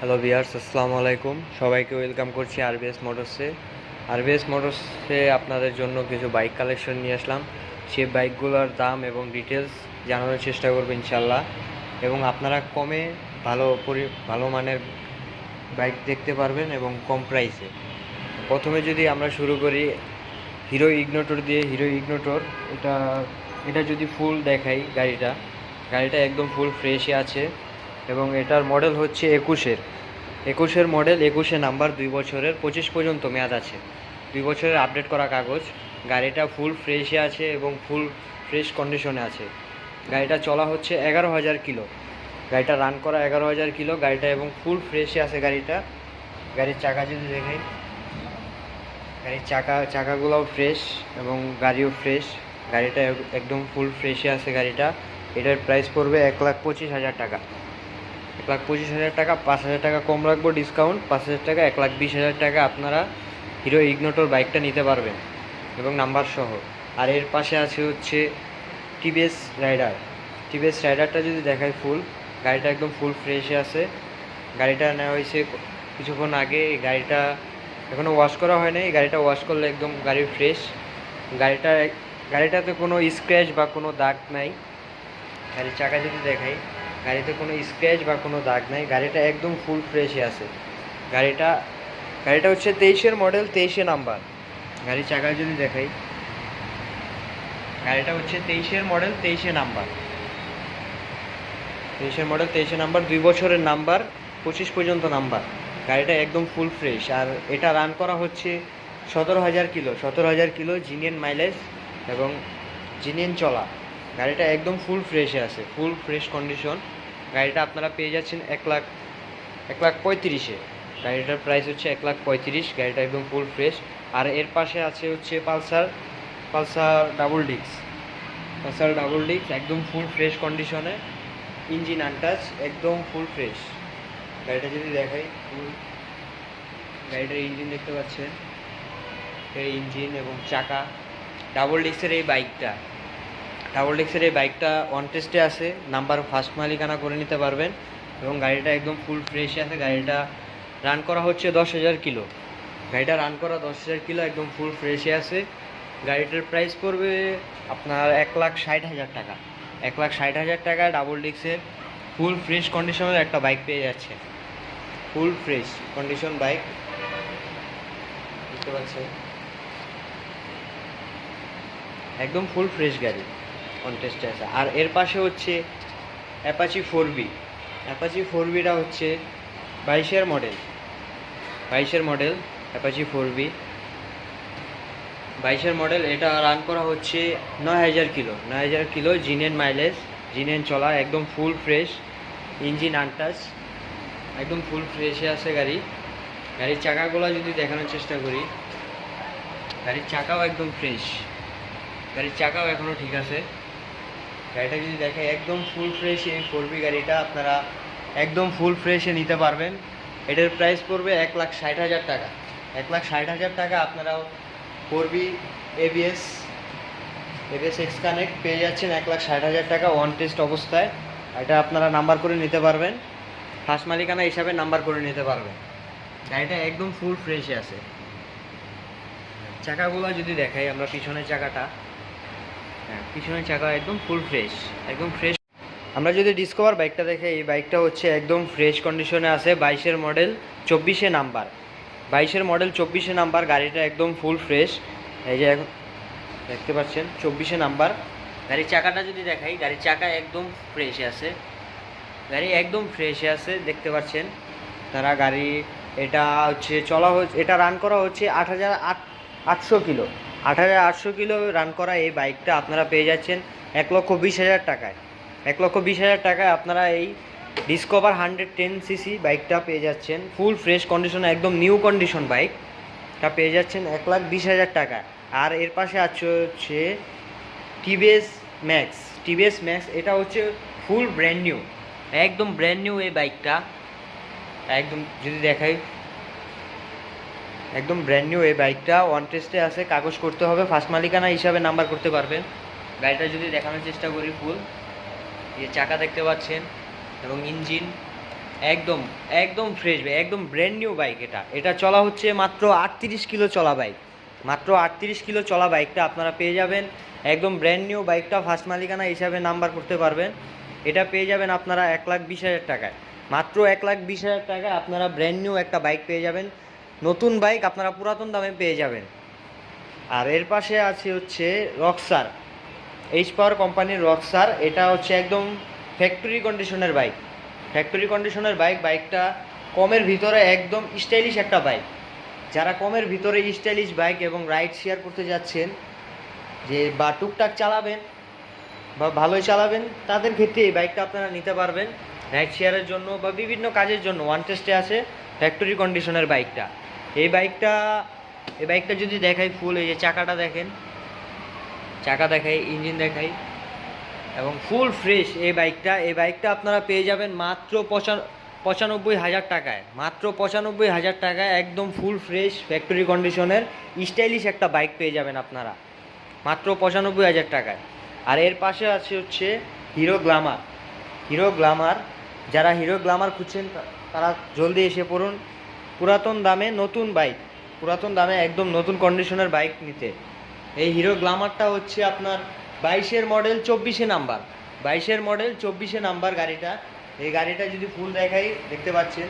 Hello বিয়ার্স আসসালামু আলাইকুম। সবাইকে ওয়েলকাম করছি আরবিএস মোটরসে আরবিএস মোটরসে আপনাদের জন্য কিছু বাইক কালেকশন নিয়ে আসলাম। সেই বাইকগুলোর দাম এবং ডিটেলস জানানোর চেষ্টা করব ইনশাল্লাহ এবং আপনারা কমে ভালো পরি, ভালো মানের বাইক দেখতে পারবেন এবং কম প্রাইসে প্রথমে যদি আমরা শুরু করি হিরো ইগনোটর দিয়ে। হিরো ইগনোটর এটা এটা যদি ফুল দেখাই গাড়িটা গাড়িটা একদম ফুল ফ্রেশে আছে। এবং এটার মডেল হচ্ছে একুশের। একুশের মডেল একুশে নাম্বার দুই বছরের, পঁচিশ পর্যন্ত মেয়াদ আছে। দুই বছরের আপডেট করা কাগজ। গাড়িটা ফুল ফ্রেশে আছে এবং ফুল ফ্রেশ কন্ডিশনে আছে। গাড়িটা চলা হচ্ছে এগারো হাজার কিলো। গাড়িটা রান করা এগারো হাজার কিলো। গাড়িটা এবং ফুল ফ্রেশে আছে গাড়িটা। গাড়ির চাকা যদি দেখাই গাড়ির চাকা, চাকাগুলোও ফ্রেশ এবং গাড়িও ফ্রেশ গাড়িটা একদম ফুল ফ্রেশে আছে গাড়িটা। এটার প্রাইস পড়বে এক লাখ পঁচিশ হাজার টাকা। লাখ পঁচিশ হাজার টাকা, পাঁচ হাজার টাকা কম রাখব ডিসকাউন্ট পাঁচ হাজার টাকা, এক লাখ বিশ হাজার টাকা আপনারা হিরো ইগনোটোর বাইকটা নিতে পারবেন এবং নাম্বার সহ। আর এর পাশে আছে হচ্ছে টিভিএস রাইডার টিভিএস রাইডারটা যদি দেখায় ফুল গাড়িটা একদম ফুল ফ্রেশে আছে। গাড়িটা নেওয়া হয়েছে কিছুক্ষণ আগে, এই গাড়িটা এখনও ওয়াশ করা হয়নি এই গাড়িটা ওয়াশ করলে একদম গাড়ি ফ্রেশ গাড়িটা গাড়িটাতে কোনো স্ক্র্যাচ বা কোনো দাগ নাই। গাড়ির চাকা যদি দেখাই। গাড়িতে কোনো স্ক্র্যাচ বা কোনো দাগ নাই, গাড়িটা একদম ফুল ফ্রেশে আছে। গাড়িটা গাড়িটা হচ্ছে তেইশের মডেল তেইশে নাম্বার গাড়ির চাকা যদি দেখাই, গাড়িটা হচ্ছে তেইশের মডেল তেইশে নাম্বার তেইশের মডেল তেইশে নাম্বার দুই বছরের নাম্বার পঁচিশ পর্যন্ত নাম্বার গাড়িটা একদম ফুল ফ্রেশ আর এটা রান করা হচ্ছে সতেরো হাজার কিলো। সতেরো হাজার কিলো, জিনিয়ান মাইলেজ এবং জিনিয়ান চলা। গাড়িটা একদম ফুল ফ্রেশে আছে ফুল ফ্রেশ কন্ডিশন গাড়িটা আপনারা পেয়ে যাচ্ছেন এক লাখ এক লাখ পঁয়ত্রিশে। গাড়িটার প্রাইস হচ্ছে এক লাখ পঁয়ত্রিশ, গাড়িটা একদম ফুল ফ্রেশ আর এর পাশে আছে হচ্ছে পালসার পালসার ডাবল ডিক্স পালসার ডাবল ডিক্স একদম ফুল ফ্রেশ কন্ডিশনে ইঞ্জিন আনটাচ একদম ফুল ফ্রেশ গাড়িটা যদি দেখাই ফুল গাড়িটার ইঞ্জিন দেখতে পাচ্ছেন। এই ইঞ্জিন এবং চাকা। ডাবল ডিক্সের এই বাইকটা ডাবল ডিক্সের এই বাইকটা অন টেস্টে আছে নাম্বার ফার্স্ট মালিকানা করে নিতে পারবেন এবং গাড়িটা একদম ফুল ফ্রেশ আছে, গাড়িটা রান করা হচ্ছে দশ হাজার কিলো। গাড়িটা রান করা দশ হাজার কিলো, একদম ফুল ফ্রেশে আছে। গাড়িটার প্রাইস পড়বে আপনার এক লাখ ষাট হাজার টাকা। এক লাখ ষাট হাজার টাকা ডাবল ডিক্সের ফুল ফ্রেশ কন্ডিশনের একটা বাইক পেয়ে যাচ্ছে। ফুল ফ্রেশ কন্ডিশন বাইক বুঝতে পারছেন একদম ফুল ফ্রেশ গাড়ি। কন্টেস্টে আছে। আর এর পাশে হচ্ছে Apache four V Apache four beta হচ্ছে বাইশের মডেল বাইশের মডেল অ্যাপাচি ফোর বি বাইশের মডেল এটা রান করা হচ্ছে নয় হাজার কিলো। নয় হাজার কিলো জিনেন মাইলেজ জিনেন চলা, একদম ফুল ফ্রেশ ইঞ্জিন আনটাচ একদম ফুল ফ্রেশে আছে গাড়ি। গাড়ির চাকাগুলো যদি দেখানোর চেষ্টা করি, গাড়ির চাকাও একদম ফ্রেশ গাড়ির চাকাও এখনও ঠিক আছে। গাড়িটা যদি দেখে একদম ফুল ফ্রেশ এই ফোর বি গাড়িটা আপনারা একদম ফুল ফ্রেশে নিতে পারবেন। এটার প্রাইস পড়বে এক লাখ ষাট হাজার টাকা। এক লাখ ষাট হাজার টাকা আপনারাও four V ABS ABS X connect পেয়ে যাচ্ছেন এক লাখ ষাট হাজার টাকা ওয়ান টেস্ট অবস্থায়। এটা আপনারা নাম্বার করে নিতে পারবেন। ফার্স্ট মালিকানা হিসাবে নাম্বার করে নিতে পারবেন। গাড়িটা একদম ফুল ফ্রেশে আছে। চাকাগুলো যদি দেখাই আমরা পিছনের চাকাটা। হ্যাঁ পিছনের চাকা একদম ফুল ফ্রেশ একদম ফ্রেশ আমরা যদি ডিসকভার বাইকটা দেখে, এই বাইকটা হচ্ছে একদম ফ্রেশ কন্ডিশনে আছে বাইশের মডেল চব্বিশে নাম্বার। বাইশের মডেল চব্বিশে নাম্বার, গাড়িটা একদম ফুল ফ্রেশ এই যে দেখতে পাচ্ছেন, চব্বিশে নাম্বার। গাড়ির চাকাটা যদি দেখাই, গাড়ির চাকা একদম ফ্রেশে আছে। গাড়ি একদম ফ্রেশে আছে, দেখতে পাচ্ছেন। তারা গাড়ি, এটা হচ্ছে, চলা হচ্ছে, এটা রান করা হচ্ছে আট হাজার আট, আটশো কিলো। হাজার আটশো কিলো রান করা এই বাইকটা আপনারা পেয়ে যাচ্ছেন এক লক্ষ বিশ হাজার টাকায়। এক লক্ষ বিশ হাজার টাকায় আপনারা এই ডিসকভার হান্ড্রেড টেন সিসি বাইকটা পেয়ে যাচ্ছেন। ফুল ফ্রেশ কন্ডিশন একদম নিউ কন্ডিশন বাইকটা পেয়ে যাচ্ছেন এক লাখ বিশ হাজার টাকা আর এর পাশে আছে হচ্ছে টিভিএস ম্যাক্স টিভিএস ম্যাক্স এটা হচ্ছে ফুল ব্র্যান্ড নিউ একদম ব্র্যান্ড নিউ এই বাইকটা একদম যদি দেখাই একদম ব্র্যান্ড নিউ এই বাইকটা ওয়ান টেস্টে আছে, কাগজ করতে হবে। ফার্স্ট মালিকানা হিসাবে নাম্বার করতে পারবেন। গাড়িটা যদি দেখানোর চেষ্টা করি ফুল যে চাকা দেখতে পাচ্ছেন, এবং ইঞ্জিন একদম একদম ফ্রেশ বাইক একদম ব্র্যান্ড নিউ বাইক এটা। এটা চলা হচ্ছে মাত্র আটত্রিশ কিলো চলা বাইক মাত্র আটত্রিশ কিলো চলা বাইকটা আপনারা পেয়ে যাবেন। একদম ব্র্যান্ড নিউ বাইকটা ফার্স্ট মালিকানা হিসাবে নাম্বার করতে পারবেন। এটা পেয়ে যাবেন আপনারা এক লাখ বিশ হাজার টাকায়। মাত্র এক লাখ বিশ হাজার টাকায় আপনারা ব্র্যান্ড নিউ একটা বাইক পেয়ে যাবেন। নতুন বাইক আপনারা পুরাতন দামে পেয়ে যাবেন। আর এর পাশে আছে হচ্ছে রক্সার এইচ পাওয়ার কোম্পানির রক্সার এটা হচ্ছে একদম ফ্যাক্টরি কন্ডিশনের বাইক। ফ্যাক্টরি কন্ডিশনের বাইক, বাইকটা কমের ভিতরে একদম স্টাইলিশ একটা বাইক। যারা কমের ভিতরে স্টাইলিশ বাইক এবং রাইড শেয়ার করতে যাচ্ছেন, যে বা টুকটাক চালাবেন বা ভালোই চালাবেন, তাদের ক্ষেত্রে এই বাইকটা আপনারা নিতে পারবেন। রাইড শেয়ারের জন্য বা বিভিন্ন কাজের জন্য ওয়ান টেস্টে আছে ফ্যাক্টরি কন্ডিশনের বাইকটা। এই বাইকটা এই বাইকটা যদি দেখাই ফুল এই যে চাকাটা দেখেন, চাকা দেখাই ইঞ্জিন দেখাই, এবং ফুল ফ্রেশ এই বাইকটা এই বাইকটা আপনারা পেয়ে যাবেন মাত্র পঁচান পঁচানব্বই হাজার টাকায়, মাত্র পঁচানব্বই হাজার টাকায় একদম ফুল ফ্রেশ ফ্যাক্টরি কন্ডিশনের স্টাইলিশ একটা বাইক পেয়ে যাবেন আপনারা, মাত্র পঁচানব্বই হাজার টাকায়। আর এর পাশে আছে হচ্ছে হিরো গ্লামার হিরো গ্লামার যারা হিরো গ্লামার খুঁজছেন তারা জলদি এসে পড়ুন। পুরাতন দামে নতুন বাইক পুরাতন দামে একদম নতুন কন্ডিশনের বাইক নিতে। এই হিরো গ্লামারটা হচ্ছে আপনার বাইশের মডেল চব্বিশে নাম্বার বাইশের মডেল চব্বিশে নাম্বার গাড়িটা। এই গাড়িটা যদি ফুল দেখাই, দেখতে পাচ্ছেন,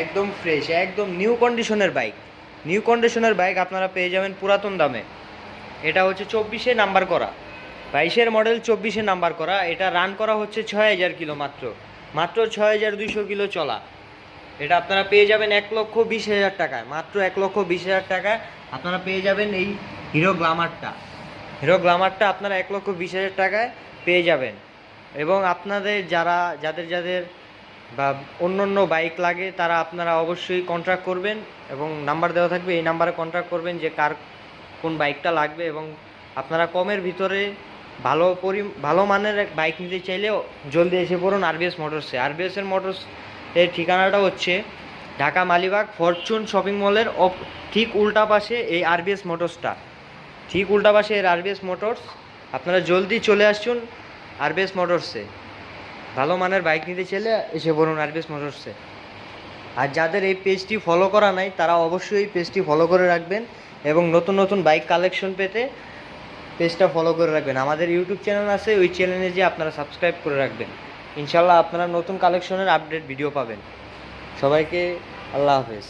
একদম ফ্রেশ একদম নিউ কন্ডিশনের বাইক নিউ কন্ডিশনের বাইক আপনারা পেয়ে যাবেন পুরাতন দামে। এটা হচ্ছে চব্বিশে নাম্বার করা। বাইশের মডেল চব্বিশে নাম্বার করা। এটা রান করা হচ্ছে ছয় হাজার কিলো মাত্র। মাত্র ছয় হাজার দুইশো কিলো চলা। এটা আপনারা পেয়ে যাবেন এক লক্ষ বিশ হাজার টাকায়, মাত্র এক লক্ষ বিশ হাজার টাকায় আপনারা পেয়ে যাবেন এই হিরো গ্লামারটা। হিরো গ্লামারটা আপনারা এক লক্ষ বিশ হাজার টাকায় পেয়ে যাবেন। এবং আপনাদের যারা, যাদের যাদের বা অন্য অন্য বাইক লাগে, তারা আপনারা অবশ্যই কন্ট্রাক্ট করবেন এবং নাম্বার দেওয়া থাকবে, এই নাম্বারে কন্ট্রাক্ট করবেন যে কার কোন বাইকটা লাগবে এবং আপনারা কমের ভিতরে ভালো পরি, ভালো মানের বাইক নিতে চাইলেও জলদি এসে পড়ুন আরবিএস মোটরসে আরবিএসের মোটরস এর ঠিকানাটা হচ্ছে ঢাকা মালিবাগ ফরচুন শপিং মলের ঠিক উল্টা পাশে এই আরবিএস মোটরসটা। ঠিক উল্টা পাশে এর আরবিএস মোটরস। আপনারা জলদি চলে আসুন আরবিএস মোটরসে। ভালো মানের বাইক নিতে চাইলে এসে পড়ুন আরবিএস মোটরসে। আর যাদের এই পেজটি ফলো করা নাই, তারা অবশ্যই এই পেজটি ফলো করে রাখবেন এবং নতুন নতুন বাইক কালেকশন পেতে পেজটা ফলো করে রাখবেন। আমাদের ইউটিউব চ্যানেল আছে, ওই চ্যানেলে যে আপনারা সাবস্ক্রাইব করে রাখবেন। ইনশাল্লাহ আপনারা নতুন কালেকশনের আপডেট ভিডিও পাবেন। সবাইকে আল্লাহ হাফেজ।